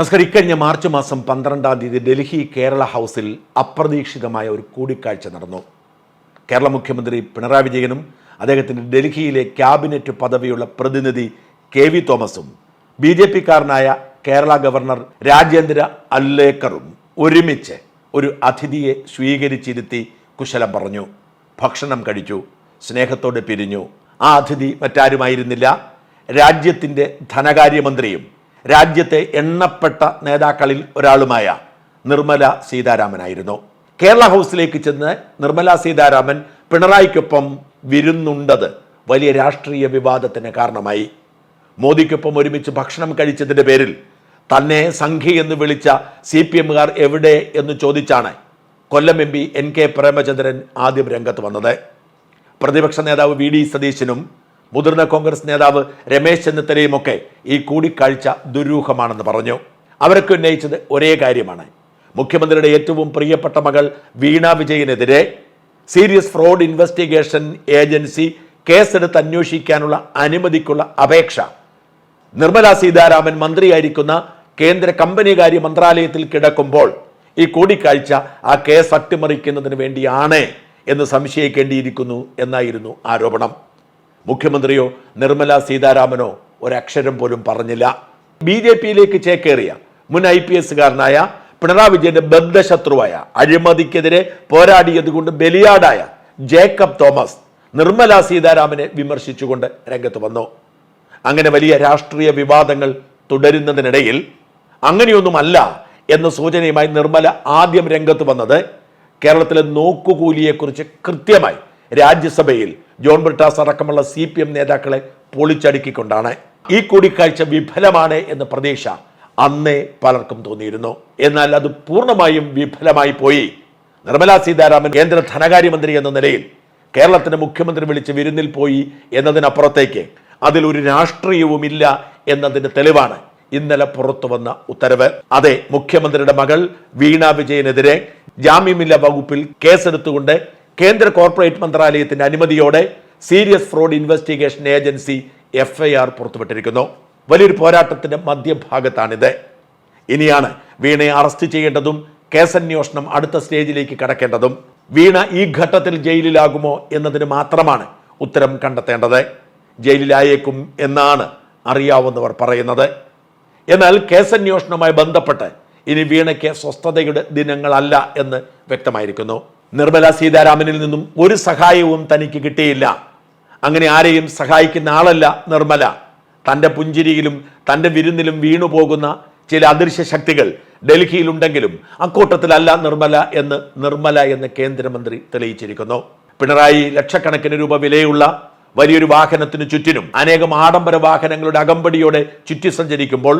നമസ്കാരം ഇക്കഴിഞ്ഞ മാർച്ച് മാസം പന്ത്രണ്ടാം തീയതി ഡൽഹി കേരള ഹൗസിൽ അപ്രതീക്ഷിതമായ ഒരു കൂടിക്കാഴ്ച നടന്നു. കേരള മുഖ്യമന്ത്രി പിണറായി വിജയനും അദ്ദേഹത്തിന്റെ ഡൽഹിയിലെ ക്യാബിനറ്റ് പദവിയുള്ള പ്രതിനിധി കെ വി തോമസും ബി ജെ പിക്കാരനായ കേരള ഗവർണർ രാജേന്ദ്ര അല്ലേക്കറും ഒരുമിച്ച് ഒരു അതിഥിയെ സ്വീകരിച്ചിരുത്തി കുശലം പറഞ്ഞു. ഭക്ഷണം കഴിച്ചു സ്നേഹത്തോടെ പിരിഞ്ഞു. ആ അതിഥി മറ്റാരുമായിരുന്നില്ല. രാജ്യത്തിന്റെ ധനകാര്യമന്ത്രിയും രാജ്യത്തെ എണ്ണപ്പെട്ട നേതാക്കളിൽ ഒരാളുമായ നിർമ്മല സീതാരാമനായിരുന്നു. കേരള ഹൗസിലേക്ക് ചെന്ന് നിർമ്മല സീതാരാമൻ പിണറായിക്കൊപ്പം വിരുന്നുണ്ടത് വലിയ രാഷ്ട്രീയ വിവാദത്തിന് കാരണമായി. മോദിക്കൊപ്പം ഒരുമിച്ച് ഭക്ഷണം കഴിച്ചതിന്റെ പേരിൽ തന്നെ സംഘി എന്ന് വിളിച്ച സി പി എമ്മുകാർ എവിടെ എന്ന് ചോദിച്ചാണ് Kollam M P N K Premachandran ആദ്യം രംഗത്ത് വന്നത്. പ്രതിപക്ഷ നേതാവ് വി ഡി സതീശനും മുതിർന്ന കോൺഗ്രസ് നേതാവ് രമേശ് ചെന്നിത്തലയുമൊക്കെ ഈ കൂടിക്കാഴ്ച ദുരൂഹമാണെന്ന് പറഞ്ഞു. അവരൊക്കെ ഉന്നയിച്ചത് ഒരേ കാര്യമാണ്. മുഖ്യമന്ത്രിയുടെ ഏറ്റവും പ്രിയപ്പെട്ട മകൾ വീണ വിജയനെതിരെ സീരിയസ് ഫ്രോഡ് ഇൻവെസ്റ്റിഗേഷൻ ഏജൻസി കേസെടുത്ത് അന്വേഷിക്കാനുള്ള അനുമതിക്കുള്ള അപേക്ഷ. നിർമ്മല സീതാരാമൻ മന്ത്രിയായിരിക്കുന്ന കേന്ദ്ര കമ്പനികാര്യ മന്ത്രാലയത്തിൽ കിടക്കുമ്പോൾ ഈ കൂടിക്കാഴ്ച ആ കേസ് അട്ടിമറിക്കുന്നതിന് വേണ്ടിയാണ് എന്ന് സംശയിക്കേണ്ടിയിരിക്കുന്നു എന്നായിരുന്നു ആരോപണം. മുഖ്യമന്ത്രിയോ നിർമ്മല സീതാരാമനോ ഒരക്ഷരം പോലും പറഞ്ഞില്ല. ബി ജെ പിയിലേക്ക് ചേക്കേറിയ മുൻ ഐ പി എസുകാരനായ പിണറായി വിജയന്റെ ബദ്ധശത്രുവായ അഴിമതിക്കെതിരെ പോരാടിയതുകൊണ്ട് ബലിയാടായ ജേക്കബ് തോമസ് നിർമ്മല സീതാരാമനെ വിമർശിച്ചുകൊണ്ട് രംഗത്ത് വന്നു. അങ്ങനെ വലിയ രാഷ്ട്രീയ വിവാദങ്ങൾ തുടരുന്നതിനിടയിൽ അങ്ങനെയൊന്നുമല്ല എന്ന സൂചനയുമായി നിർമ്മല ആദ്യം രംഗത്ത് വന്നത് കേരളത്തിലെ നോക്കുകൂലിയെക്കുറിച്ച് കൃത്യമായി രാജ്യസഭയിൽ ജോൺ ബ്രിട്ടാസ് അടക്കമുള്ള സി പി എം നേതാക്കളെ പൊളിച്ചടുക്കിക്കൊണ്ടാണ്. ഈ കൂടിക്കാഴ്ച വിഫലമാണ് എന്ന പ്രതീക്ഷ അന്നേ പലർക്കും തോന്നിയിരുന്നു. എന്നാൽ അത് പൂർണമായും വിഫലമായി പോയി. നിർമ്മലാ സീതാരാമൻ കേന്ദ്ര ധനകാര്യമന്ത്രി എന്ന നിലയിൽ കേരളത്തിന് മുഖ്യമന്ത്രി വിളിച്ച് വിരുന്നിൽ പോയി എന്നതിനപ്പുറത്തേക്ക് അതിലൊരു രാഷ്ട്രീയവുമില്ല എന്നതിന് തെളിവാണ് ഇന്നലെ പുറത്തു വന്ന ഉത്തരവ്. അതെ മുഖ്യമന്ത്രിയുടെ മകൾ വീണ വിജയനെതിരെ ജാമ്യമില്ല വകുപ്പിൽ കേസെടുത്തുകൊണ്ട് കേന്ദ്ര കോർപ്പറേറ്റ് മന്ത്രാലയത്തിന്റെ അനുമതിയോടെ serious fraud investigation agency F I R പുറത്തുവിട്ടിരിക്കുന്നു. വലിയൊരു പോരാട്ടത്തിന്റെ മധ്യഭാഗത്താണിത്. ഇനിയാണ് വീണയെ അറസ്റ്റ് ചെയ്യേണ്ടതും കേസന്വേഷണം അടുത്ത സ്റ്റേജിലേക്ക് കടക്കേണ്ടതും. വീണ ഈ ഘട്ടത്തിൽ ജയിലിലാകുമോ എന്നതിന് മാത്രമാണ് ഉത്തരം കണ്ടെത്തേണ്ടത്. ജയിലിലായേക്കും എന്നാണ് അറിയാവുന്നവർ പറയുന്നത്. എന്നാൽ കേസന്വേഷണവുമായി ബന്ധപ്പെട്ട് ഇനി വീണയ്ക്ക് സ്വസ്ഥതയുടെ ദിനങ്ങളല്ല എന്ന് വ്യക്തമായിരിക്കുന്നു. നിർമ്മല സീതാരാമനിൽ നിന്നും ഒരു സഹായവും തനിക്ക് കിട്ടിയില്ല. അങ്ങനെ ആരെയും സഹായിക്കുന്ന ആളല്ല നിർമ്മല. തന്റെ പുഞ്ചിരിയിലും തന്റെ വിരുന്നിലും വീണു പോകുന്ന ചില അദൃശ്യ ശക്തികൾ ഡൽഹിയിലുണ്ടെങ്കിലും അക്കൂട്ടത്തിലല്ല നിർമ്മല എന്ന് നിർമ്മല എന്ന് കേന്ദ്രമന്ത്രി തെളിയിച്ചിരിക്കുന്നു. പിണറായി ലക്ഷക്കണക്കിന് രൂപ വിലയുള്ള വലിയൊരു വാഹനത്തിനു ചുറ്റിനും അനേകം ആഡംബര വാഹനങ്ങളുടെ അകമ്പടിയോടെ ചുറ്റി സഞ്ചരിക്കുമ്പോൾ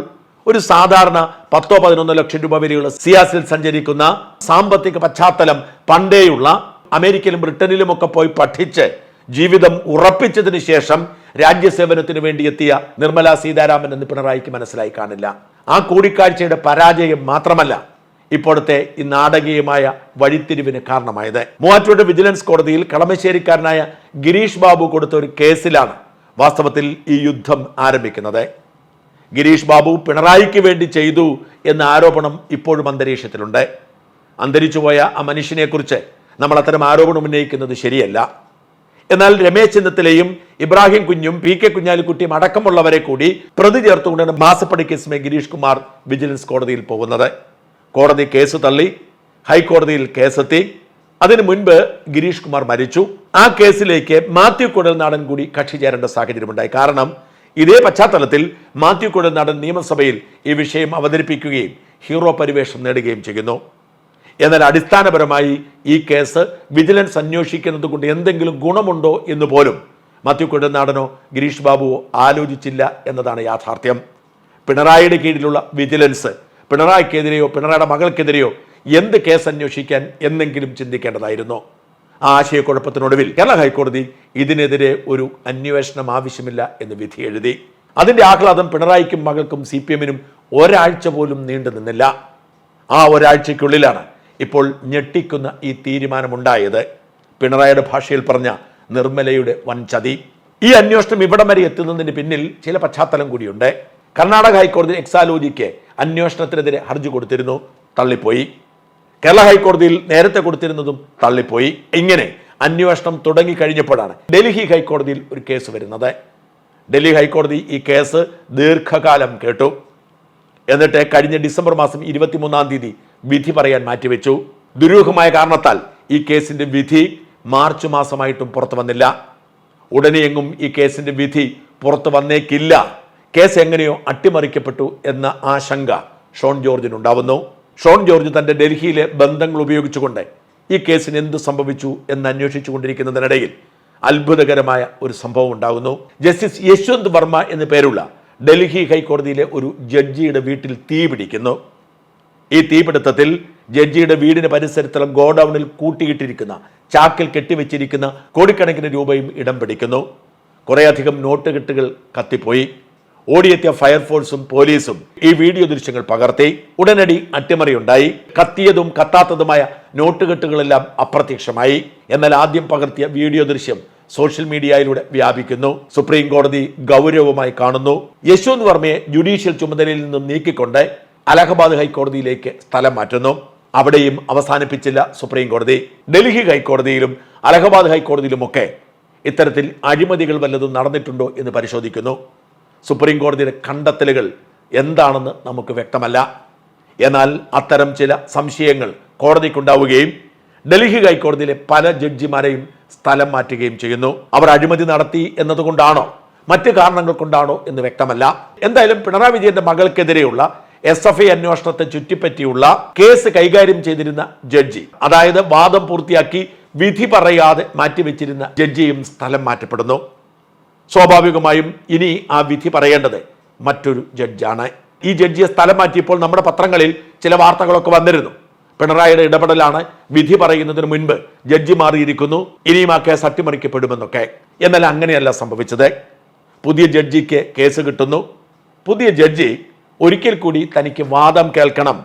ഒരു സാധാരണ പത്തോ പതിനൊന്നോ ലക്ഷം രൂപ വരെയുള്ള സിയാസിൽ സഞ്ചരിക്കുന്ന സാമ്പത്തിക പശ്ചാത്തലം പണ്ടേയുള്ള അമേരിക്കയിലും ബ്രിട്ടനിലും ഒക്കെ പോയി പഠിച്ച് ജീവിതം ഉറപ്പിച്ചതിന് ശേഷം രാജ്യസേവനത്തിന് വേണ്ടി എത്തിയ നിർമ്മല സീതാരാമൻ എന്ന് പിണറായിക്ക് മനസ്സിലായി കാണില്ല. ആ കൂടിക്കാഴ്ചയുടെ പരാജയം മാത്രമല്ല ഇപ്പോഴത്തെ ഈ നാടകീയമായ വഴിത്തിരിവിന് കാരണമായത്. മൂവാറ്റുപുഴ വിജിലൻസ് കോടതിയിൽ കളമശ്ശേരിക്കാരനായ ഗിരീഷ് ബാബു കൊടുത്ത ഒരു കേസിലാണ് വാസ്തവത്തിൽ ഈ യുദ്ധം ആരംഭിക്കുന്നത്. ഗിരീഷ് ബാബു പിണറായിക്ക് വേണ്ടി ചെയ്തു എന്ന ആരോപണം ഇപ്പോഴും അന്തരീക്ഷത്തിലുണ്ട്. അന്തരിച്ചുപോയ ആ മനുഷ്യനെക്കുറിച്ച് നമ്മൾ അത്തരം ആരോപണം ഉന്നയിക്കുന്നത് ശരിയല്ല. എന്നാൽ രമേശ് ചിന്നത്തിലെയും ഇബ്രാഹിം കുഞ്ഞും പി കെ കുഞ്ഞാലിക്കുട്ടിയും അടക്കമുള്ളവരെ കൂടി പ്രതി ചേർത്തുകൊണ്ടാണ് മാസപ്പടി കേസുമായി ഗിരീഷ് കുമാർ വിജിലൻസ് കോടതിയിൽ പോകുന്നത്. കോടതി കേസ് തള്ളി ഹൈക്കോടതിയിൽ കേസെത്തി. അതിനു മുൻപ് ഗിരീഷ് കുമാർ മരിച്ചു. ആ കേസിലേക്ക് മാത്യു കുഴൽനാടൻ കൂടി കക്ഷി ചേരേണ്ട സാഹചര്യമുണ്ടായി. കാരണം ഇതേ പശ്ചാത്തലത്തിൽ മാത്യു കുഴൽനാടൻ നിയമസഭയിൽ ഈ വിഷയം അവതരിപ്പിക്കുകയും ഹീറോ പരിവേഷം നേടുകയും ചെയ്യുന്നു. എന്നാൽ അടിസ്ഥാനപരമായി ഈ കേസ് വിജിലൻസ് അന്വേഷിക്കുന്നത് കൊണ്ട് എന്തെങ്കിലും ഗുണമുണ്ടോ എന്ന് പോലും മാത്യു കൊടനാടനോ ഗിരീഷ് ബാബുവോ ആലോചിച്ചില്ല എന്നതാണ് യാഥാർത്ഥ്യം. പിണറായിയുടെ കീഴിലുള്ള വിജിലൻസ് പിണറായിക്കെതിരെയോ പിണറായിയുടെ മകൾക്കെതിരെയോ എന്ത് കേസ് അന്വേഷിക്കാൻ എന്തെങ്കിലും ചിന്തിക്കേണ്ടതായിരുന്നു. ആശയക്കുഴപ്പത്തിനൊടുവിൽ കേരള ഹൈക്കോടതി ഇതിനെതിരെ ഒരു അന്വേഷണം ആവശ്യമില്ല എന്ന് വിധി എഴുതി. അതിന്റെ ആഹ്ലാദം പിണറായിക്കും മകൾക്കും സി പി എമ്മിനും ഒരാഴ്ച പോലും നീണ്ടു നിന്നില്ല. ആ ഒരാഴ്ചയ്ക്കുള്ളിലാണ് ഇപ്പോൾ ഞെട്ടിക്കുന്ന ഈ തീരുമാനമുണ്ടായത്. പിണറായിയുടെ ഭാഷയിൽ പറഞ്ഞ നിർമ്മലയുടെ വൻചതി. ഈ അന്വേഷണം ഇവിടം വരെ എത്തുന്നതിന് പിന്നിൽ ചില പശ്ചാത്തലം കൂടിയുണ്ട്. കർണാടക ഹൈക്കോടതി എക്സാലോജിക്ക് അന്വേഷണത്തിനെതിരെ ഹർജി കൊടുത്തിരുന്നു. തള്ളിപ്പോയി. കേരള ഹൈക്കോടതിയിൽ നേരത്തെ കൊടുത്തിരുന്നതും തള്ളിപ്പോയി. ഇങ്ങനെ അന്വേഷണം തുടങ്ങി തുടങ്ങിക്കഴിഞ്ഞപ്പോഴാണ് ഡൽഹി ഹൈക്കോടതിയിൽ ഒരു കേസ് വരുന്നത്. ഡൽഹി ഹൈക്കോടതി ഈ കേസ് ദീർഘകാലം കേട്ടു. എന്നിട്ട് കഴിഞ്ഞ ഡിസംബർ മാസം ഇരുപത്തിമൂന്നാം തീയതി വിധി പറയാൻ മാറ്റിവെച്ചു. ദുരൂഹമായ കാരണത്താൽ ഈ കേസിന്റെ വിധി മാർച്ച് മാസമായിട്ടും പുറത്തു വന്നില്ല. ഉടനെയെങ്ങും ഈ കേസിന്റെ വിധി പുറത്തു വന്നേക്കില്ല. കേസ് എങ്ങനെയോ അട്ടിമറിക്കപ്പെട്ടു എന്ന ആശങ്ക ഷോൺ ജോർജിനുണ്ടാവുന്നു. ഷോൺ ജോർജ് തന്റെ ഡൽഹിയിലെ ബന്ധങ്ങൾ ഉപയോഗിച്ചുകൊണ്ട് ഈ കേസിന് എന്ത് സംഭവിച്ചു എന്ന് അന്വേഷിച്ചുകൊണ്ടിരിക്കുന്നതിനിടയിൽ അത്ഭുതകരമായ ഒരു സംഭവം ഉണ്ടാകുന്നു. ജസ്റ്റിസ് യശ്വന്ത് വർമ്മ എന്നു പേരുള്ള ഡൽഹി ഹൈക്കോടതിയിലെ ഒരു ജഡ്ജിയുടെ വീട്ടിൽ തീ പിടിക്കുന്നു. ഈ തീപിടുത്തത്തിൽ ജഡ്ജിയുടെ വീടിന് പരിസരത്തുള്ള ഗോഡൌണിൽ കൂട്ടിയിട്ടിരിക്കുന്ന ചാക്കിൽ കെട്ടിവെച്ചിരിക്കുന്ന കോടിക്കണക്കിന് രൂപയും ഇടം പിടിക്കുന്നു. കുറേയധികം നോട്ടുകെട്ടുകൾ കത്തിപ്പോയി. ഓടിയെത്തിയ ഫയർഫോഴ്സും പോലീസും ഈ വീഡിയോ ദൃശ്യങ്ങൾ പകർത്തി ഉടനടി അട്ടിമറിയുണ്ടായി. കത്തിയതും കത്താത്തതുമായ നോട്ടുകെട്ടുകളെല്ലാം അപ്രത്യക്ഷമായി. എന്നാൽ ആദ്യം പകർത്തിയ വീഡിയോ ദൃശ്യം സോഷ്യൽ മീഡിയയിലൂടെ വ്യാപിക്കുന്നു. സുപ്രീം കോടതി ഗൗരവമായി കാണുന്നു. യശ്വന്ത് വർമ്മയെ ജുഡീഷ്യൽ ചുമതലയിൽ നിന്നും നീക്കിക്കൊണ്ട് അലഹബാദ് ഹൈക്കോടതിയിലേക്ക് സ്ഥലം മാറ്റുന്നു. അവിടെയും അവസാനിപ്പിച്ചില്ല സുപ്രീം കോടതി. ഡൽഹി ഹൈക്കോടതിയിലും അലഹബാദ് ഹൈക്കോടതിയിലുമൊക്കെ ഇത്തരത്തിൽ അഴിമതികൾ വല്ലതും നടന്നിട്ടുണ്ടോ എന്ന് പരിശോധിക്കുന്നു. സുപ്രീം കോടതിയുടെ കണ്ടെത്തലുകൾ എന്താണെന്ന് നമുക്ക് വ്യക്തമല്ല. എന്നാൽ അത്തരം ചില സംശയങ്ങൾ കോടതിക്കുണ്ടാവുകയും ഡൽഹി ഹൈക്കോടതിയിലെ പല ജഡ്ജിമാരെയും സ്ഥലം മാറ്റുകയും ചെയ്യുന്നു. അവർ അഴിമതി നടത്തി എന്നതുകൊണ്ടാണോ? മറ്റ് കാരണങ്ങൾ കൊണ്ടാണോ എന്ന് വ്യക്തമല്ല. എന്തായാലും പിണറായി വിജയന്റെ മകൾക്കെതിരെയുള്ള എസ് എഫ് ഐ അന്വേഷണത്തെ ചുറ്റിപ്പറ്റിയുള്ള കേസ് കൈകാര്യം ചെയ്തിരുന്ന ജഡ്ജി അതായത് വാദം പൂർത്തിയാക്കി വിധി പറയാതെ മാറ്റിവെച്ചിരുന്ന ജഡ്ജിയും സ്ഥലം മാറ്റപ്പെടുന്നു. സ്വാഭാവികമായും ഇനി ആ വിധി പറയേണ്ടത് മറ്റൊരു ജഡ്ജാണ്. ഈ ജഡ്ജിയെ സ്ഥലം മാറ്റിയപ്പോൾ നമ്മുടെ പത്രങ്ങളിൽ ചില വാർത്തകളൊക്കെ വന്നിരുന്നു. പിണറായിയുടെ ഇടപെടലാണ് വിധി പറയുന്നതിന് മുൻപ് ജഡ്ജി മാറിയിരിക്കുന്നു ഇനിയും ആ കേസ് അട്ടിമറിക്കപ്പെടുമെന്നൊക്കെ. എന്നാൽ അങ്ങനെയല്ല സംഭവിച്ചത്. പുതിയ ജഡ്ജിക്ക് കേസ് കിട്ടുന്നു. പുതിയ ജഡ്ജി ഒരിക്കൽ കൂടി തനിക്ക് വാദം കേൾക്കണം.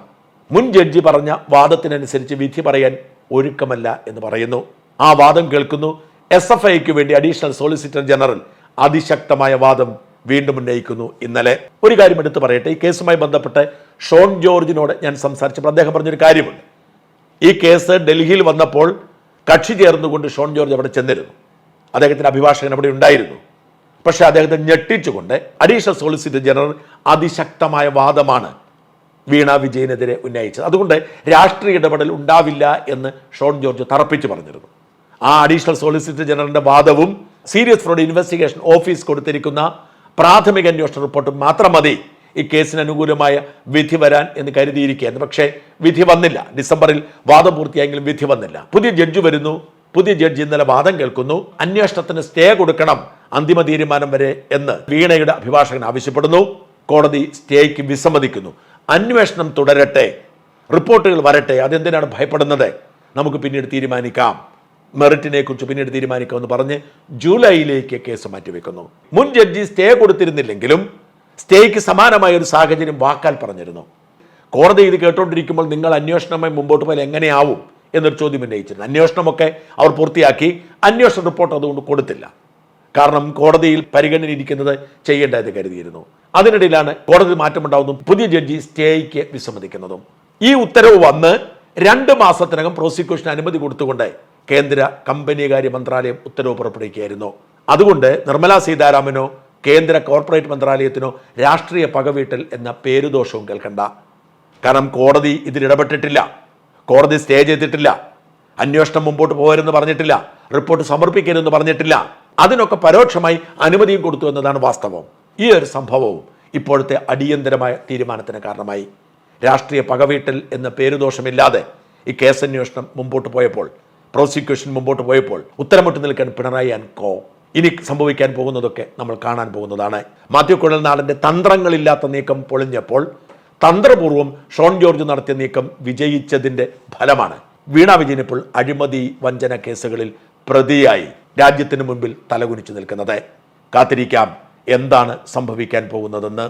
മുൻ ജഡ്ജി പറഞ്ഞ വാദത്തിനനുസരിച്ച് വിധി പറയാൻ ഒരുക്കമല്ല എന്ന് പറയുന്നു. ആ വാദം കേൾക്കുന്നു. എസ് എഫ് ഐക്ക് വേണ്ടി അഡീഷണൽ സോളിസിറ്റർ ജനറൽ അതിശക്തമായ വാദം വീണ്ടും ഉന്നയിക്കുന്നു. ഇന്നലെ ഒരു കാര്യം എടുത്തു പറയട്ടെ. ഈ കേസുമായി ബന്ധപ്പെട്ട് ഷോൺ ജോർജിനോട് ഞാൻ സംസാരിച്ചപ്പോൾ അദ്ദേഹം പറഞ്ഞൊരു കാര്യമുണ്ട്. ഈ കേസ് ഡൽഹിയിൽ വന്നപ്പോൾ കക്ഷി ചേർന്നുകൊണ്ട് ഷോൺ ജോർജ് അവിടെ ചെന്നിരുന്നു. അദ്ദേഹത്തിന്റെ അഭിഭാഷകൻ അവിടെ ഉണ്ടായിരുന്നു. പക്ഷേ അദ്ദേഹത്തെ ഞെട്ടിച്ചുകൊണ്ട് അഡീഷണൽ സോളിസിറ്റർ ജനറൽ അതിശക്തമായ വാദമാണ് വീണ വിജയനെതിരെ ഉന്നയിച്ചത്. അതുകൊണ്ട് രാഷ്ട്രീയ ഇടപെടൽ ഉണ്ടാവില്ല എന്ന് ഷോൺ ജോർജ് തറപ്പിച്ച് പറഞ്ഞിരുന്നു. ആ അഡീഷണൽ സോളിസിറ്റർ ജനറലിന്റെ വാദവും സീരിയസ് ഫ്രോഡ് ഇൻവെസ്റ്റിഗേഷൻ ഓഫീസ് കൊടുത്തിരിക്കുന്ന പ്രാഥമിക അന്വേഷണ റിപ്പോർട്ട് മാത്രം മതി. ഈ കേസിന് അനുകൂലമായ വിധി വരാൻ എന്ന് കരുതിയിരിക്കുകയായിരുന്നു പക്ഷേ വിധി വന്നില്ല. ഡിസംബറിൽ വാദം പൂർത്തിയായെങ്കിലും വിധി വന്നില്ല. പുതിയ ജഡ്ജ് വരുന്നു. പുതിയ ജഡ്ജ് ഇന്നലെ വാദം കേൾക്കുന്നു. അന്വേഷണത്തിന് സ്റ്റേ കൊടുക്കണം അന്തിമ തീരുമാനം വരെ എന്ന് വീണയുടെ അഭിഭാഷകൻ ആവശ്യപ്പെടുന്നു. കോടതി സ്റ്റേക്ക് വിസമ്മതിക്കുന്നു. അന്വേഷണം തുടരട്ടെ. റിപ്പോർട്ടുകൾ വരട്ടെ. അതെന്തിനാണ് ഭയപ്പെടുന്നത്? നമുക്ക് പിന്നീട് തീരുമാനിക്കാം. മെറിറ്റിനെ കുറിച്ച് പിന്നീട് തീരുമാനിക്കാമെന്ന് പറഞ്ഞ് ജൂലൈയിലേക്ക് കേസ് മാറ്റിവെക്കുന്നു. മുൻ ജഡ്ജി സ്റ്റേ കൊടുത്തിരുന്നില്ലെങ്കിലും സ്റ്റേക്ക് സമാനമായ ഒരു സാഹചര്യം വാക്കാൽ പറഞ്ഞിരുന്നു. കോടതി ഇത് കേട്ടോണ്ടിരിക്കുമ്പോൾ നിങ്ങൾ അന്വേഷണമായി മുമ്പോട്ട് പോയാൽ എങ്ങനെയാവും എന്നൊരു ചോദ്യം ഉന്നയിച്ചിരുന്നു. അന്വേഷണമൊക്കെ അവർ പൂർത്തിയാക്കി അന്വേഷണ റിപ്പോർട്ട് അതുകൊണ്ട് കൊടുത്തില്ല. കാരണം കോടതിയിൽ പരിഗണനയിരിക്കുന്നത് ചെയ്യേണ്ടത് കരുതിയിരുന്നു. അതിനിടയിലാണ് കോടതി മാറ്റമുണ്ടാവുന്നതും പുതിയ ജഡ്ജി സ്റ്റേയ്ക്ക് വിസമ്മതിക്കുന്നതും. ഈ ഉത്തരവ് വന്ന് രണ്ട് മാസത്തിനകം പ്രോസിക്യൂഷൻ അനുമതി കൊടുത്തുകൊണ്ട് കേന്ദ്ര കമ്പനികാര്യ മന്ത്രാലയം ഉത്തരവ് പുറപ്പെടുവിക്കുകയായിരുന്നു. അതുകൊണ്ട് നിർമ്മല സീതാരാമനോ കേന്ദ്ര കോർപ്പറേറ്റ് മന്ത്രാലയത്തിനോ രാഷ്ട്രീയ പകവീട്ടൽ എന്ന പേരുദോഷവും കേൾക്കണ്ട. കാരണം കോടതി ഇതിലിടപെട്ടിട്ടില്ല കോടതി സ്റ്റേ ചെയ്തിട്ടില്ല. അന്വേഷണം മുമ്പോട്ട് പോകരുതെന്ന് പറഞ്ഞിട്ടില്ല. റിപ്പോർട്ട് സമർപ്പിക്കരുതെന്ന് പറഞ്ഞിട്ടില്ല. അതിനൊക്കെ പരോക്ഷമായി അനുമതിയും കൊടുത്തു എന്നതാണ് വാസ്തവം. ഈ ഒരു സംഭവവും ഇപ്പോഴത്തെ അടിയന്തരമായ തീരുമാനത്തിന് കാരണമായി. രാഷ്ട്രീയ പകവീട്ടൽ എന്ന പേരുദോഷമില്ലാതെ ഈ കേസന്വേഷണം മുമ്പോട്ട് പോയപ്പോൾ പ്രോസിക്യൂഷൻ മുമ്പോട്ട് പോയപ്പോൾ ഉത്തരമിട്ട് നിൽക്കാൻ പിണറായി ആൻഡ് കോ. ഇനി സംഭവിക്കാൻ പോകുന്നതൊക്കെ നമ്മൾ കാണാൻ പോകുന്നതാണ്. മാത്യു കുഴൽനാടന്റെ തന്ത്രങ്ങളില്ലാത്ത നീക്കം പൊളിഞ്ഞപ്പോൾ തന്ത്രപൂർവം ഷോൺ ജോർജ് നടത്തിയ നീക്കം വിജയിച്ചതിന്റെ ഫലമാണ്. വീണ വിജയൻ ഇപ്പോൾ അഴിമതി വഞ്ചന കേസുകളിൽ പ്രതിയായി രാജ്യത്തിന് മുമ്പിൽ തലകുനിച്ചു നിൽക്കുന്നത്. കാത്തിരിക്കാം. എന്താണ് സംഭവിക്കാൻ പോകുന്നതെന്ന്